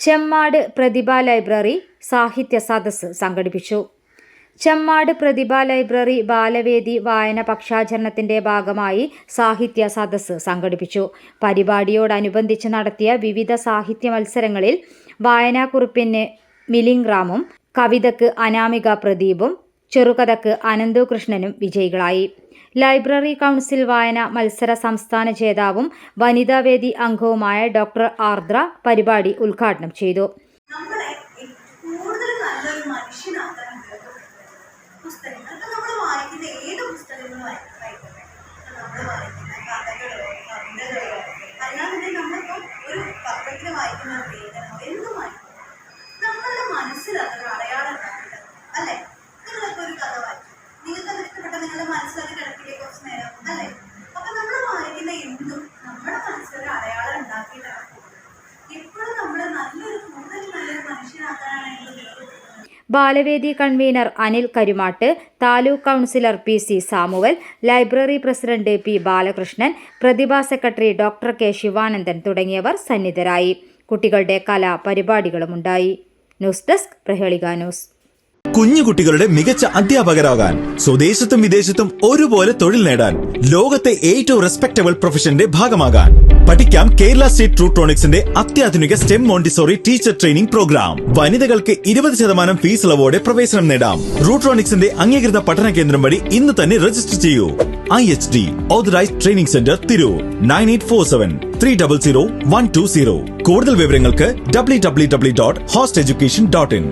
ചെമ്മാട് പ്രതിഭ library സാഹിത്യ സദസ്സ് സംഘടിപ്പിച്ചു. ചെമ്മാട് പ്രതിഭ ലൈബ്രറി ബാലവേദി വായന പക്ഷാചരണത്തിന്റെ ഭാഗമായി സാഹിത്യ സദസ്സ് സംഘടിപ്പിച്ചു. പരിപാടിയോടനുബന്ധിച്ച് നടത്തിയ വിവിധ സാഹിത്യ മത്സരങ്ങളിൽ വായനാക്കുറിപ്പിന് മിലിംഗ് റാമും കവിതയ്ക്ക് അനാമിക പ്രദീപും ചെറുകഥയ്ക്ക് അനന്തു കൃഷ്ണനും വിജയികളായി. ലൈബ്രറി കൗൺസിൽ വായന മത്സര സംസ്ഥാന ജേതാവും വനിതാവേദി അംഗവുമായ ഡോക്ടർ ആർദ്ര പരിപാടി ഉദ്ഘാടനം ചെയ്തു. Balavedi convener Anil Karumattu taluk councillor P C Samuel library president P Balakrishnan Prathibha secretary doctor K Sivanandan തുടങ്ങിയവർ സന്നിധരായി. കുട്ടികളുടെ കലാ പരിപാടികളുമുണ്ടായി ന്യൂസ് ഡെസ്ക് പ്രഹേളിക ന്യൂസ്. കുഞ്ഞു കുട്ടികളുടെ മികച്ച അധ്യാപകരാകാൻ സ്വദേശത്തും വിദേശത്തും ഒരുപോലെ തൊഴിൽ നേടാൻ ലോകത്തെ ഏറ്റവും റെസ്പെക്ടബിൾ പ്രൊഫഷന്റെ ഭാഗമാകാൻ. പഠിക്കാം കേരള സ്റ്റേറ്റ് ട്രൂട്രോണിക്സിന്റെ അത്യാധുനിക stem Montessori teacher training programme. വനിതകൾക്ക് ഇരുപത് ശതമാനം ഫീസ് ഇളവോടെ പ്രവേശനം നേടാം. റൂട്രോണിക്സിന്റെ അംഗീകൃത പഠന കേന്ദ്രം വഴി ഇന്ന് തന്നെ രജിസ്റ്റർ ചെയ്യൂ. I H D authorised training centre Tirur. Nine eight four seven three double zero one two zero. കൂടുതൽ വിവരങ്ങൾക്ക് W W W dot host education dot in